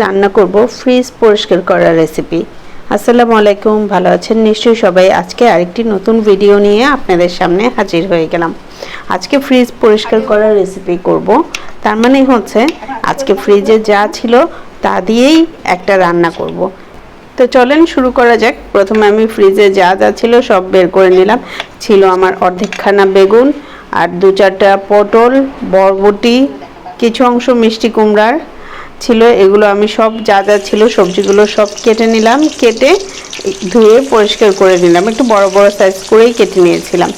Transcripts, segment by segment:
রান্না করব ফ্রিজ পরিষ্কার করার রেসিপি আসসালামু আলাইকুম, ভালো আছেন? নিশ্চয়ই সবাই আজকে আরেকটি নতুন ভিডিও নিয়ে আপনাদের সামনে হাজির হয়ে গেলাম। আজকে ফ্রিজ পরিষ্কার করার রেসিপি করব। তার মানে হচ্ছে, আজকে ফ্রিজে যা ছিল তা দিয়েই একটা রান্না করব। তো চলেন শুরু করা যাক। প্রথমে আমি ফ্রিজে যা যা ছিল সব বের করে নিলাম। ছিল আমার অর্ধেকখানা বেগুন আর দু চারটা পটল, বরবটি, কিছু অংশ মিষ্টি কুমড়ার। ছিল, এগুলো আমি সব যা যা ছিল সবজিগুলো সব কেটে নিলাম, কেটে ধুয়ে পরিষ্কার করে নিলাম। একটু বড় বড় সাইজ করেই কেটে নিয়েছিলাম।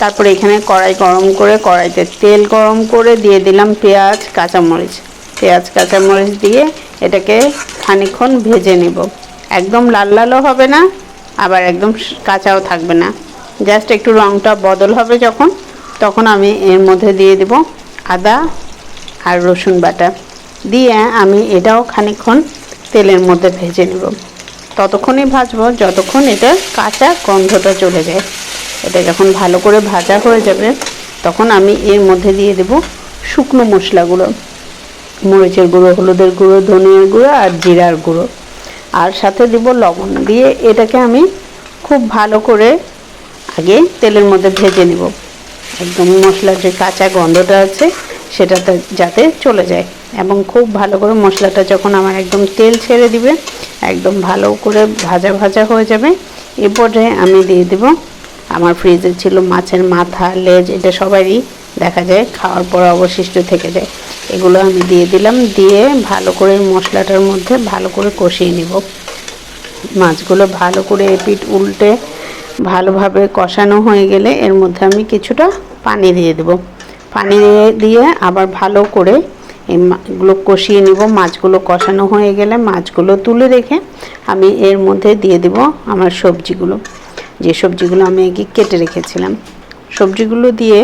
তারপরে এখানে কড়াই গরম করে, কড়াইতে তেল গরম করে দিয়ে দিলাম পেঁয়াজ, কাঁচামরিচ। পেঁয়াজ, কাঁচামরিচ দিয়ে এটাকে খানিকক্ষণ ভেজে নেব। একদম লাল লালও হবে না, আবার একদম কাঁচাও থাকবে না। জাস্ট একটু রঙটা বদল হবে যখন, তখন আমি এর মধ্যে দিয়ে দেব আদা আর রসুন বাটা। দিয়ে আমি এটাও খানিকক্ষণ তেলের মধ্যে ভেজে নেব। ততক্ষণই ভাজবো, যতক্ষণ এটা কাঁচা গন্ধটা চলে যায়। এটা যখন ভালো করে ভাজা হয়ে যাবে, তখন আমি এর মধ্যে দিয়ে দেব শুকনো মশলাগুলো। মরিচের গুঁড়ো, হলুদের গুঁড়ো, ধনিয়ার গুঁড়ো আর জিরার গুঁড়ো। আর সাথে দিব লবণ। দিয়ে এটাকে আমি খুব ভালো করে আগে তেলের মধ্যে ভেজে নেব। একদম মশলার যে কাঁচা গন্ধটা আছে সেটাতে যাতে চলে যায়। এবং খুব ভালো করে মশলাটা যখন আমার একদম তেল ছেড়ে দিবে, একদম ভালো করে ভাজা ভাজা হয়ে যাবে। এ পর্যায়ে আমি দিয়ে দেব, আমার ফ্রিজে ছিল মাছের মাথা, লেজ, এটা সবারই দেখা যায়, খাওয়ার পর অবশিষ্ট থেকে যায়। এগুলো আমি দিয়ে দিলাম, দিয়ে ভালো করে মশলাটার মধ্যে ভালো করে কষিয়ে নিব। মাছগুলো ভালো করে এপিট উল্টে ভালোভাবে কষানো হয়ে গেলে এর মধ্যে আমি কিছুটা পানি দিয়ে দেব। পানি দিয়ে আবার ভালো করে এই মাছগুলো কষিয়ে নিব। মাছগুলো কষানো হয়ে গেলে মাছগুলো তুলে রেখে আমি এর মধ্যে দিয়ে দেব আমার সবজিগুলো। যে সবজিগুলো আমি আগে কেটে রেখেছিলাম। সবজিগুলো দিয়ে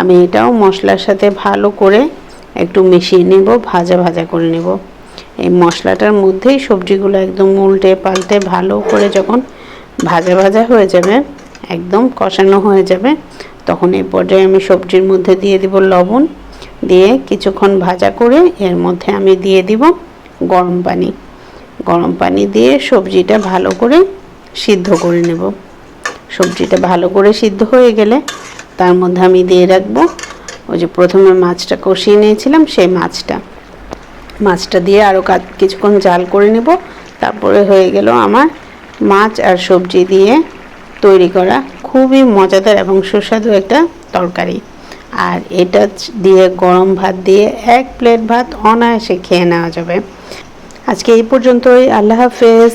আমি এটাও মশলার সাথে ভালো করে একটু মিশিয়ে নেব, ভাজা ভাজা করে নেব। এই মশলাটার মধ্যেই সবজিগুলো একদম উল্টে পাল্টে ভালো করে যখন ভাজা ভাজা হয়ে যাবে, একদম কষানো হয়ে যাবে তখন এই পর্যায়ে আমি সবজির মধ্যে দিয়ে দিব লবণ, দিয়ে কিছুক্ষণ ভাজা করে এর মধ্যে আমি দিয়ে দিব গরম পানি। গরম পানি দিয়ে সবজিটা ভালো করে সিদ্ধ করে নেব। সবজিটা ভালো করে সিদ্ধ হয়ে গেলে তার মধ্যে আমি দিয়ে রাখব ওই যে প্রথমে মাছটা কষিয়ে নিয়েছিলাম, সেই মাছটা। মাছটা দিয়ে আরও কিছুক্ষণ জাল করে নেব। তারপরে হয়ে গেল আমার মাছ আর সবজি দিয়ে তৈরি করা খুবই মজাদার এবং সুস্বাদু একটা তরকারি। আর এটা দিয়ে গরম ভাত দিয়ে এক প্লেট ভাত অনায়াসে খেয়ে নেওয়া যাবে। আজকে এই পর্যন্তই। আল্লাহ হাফেজ।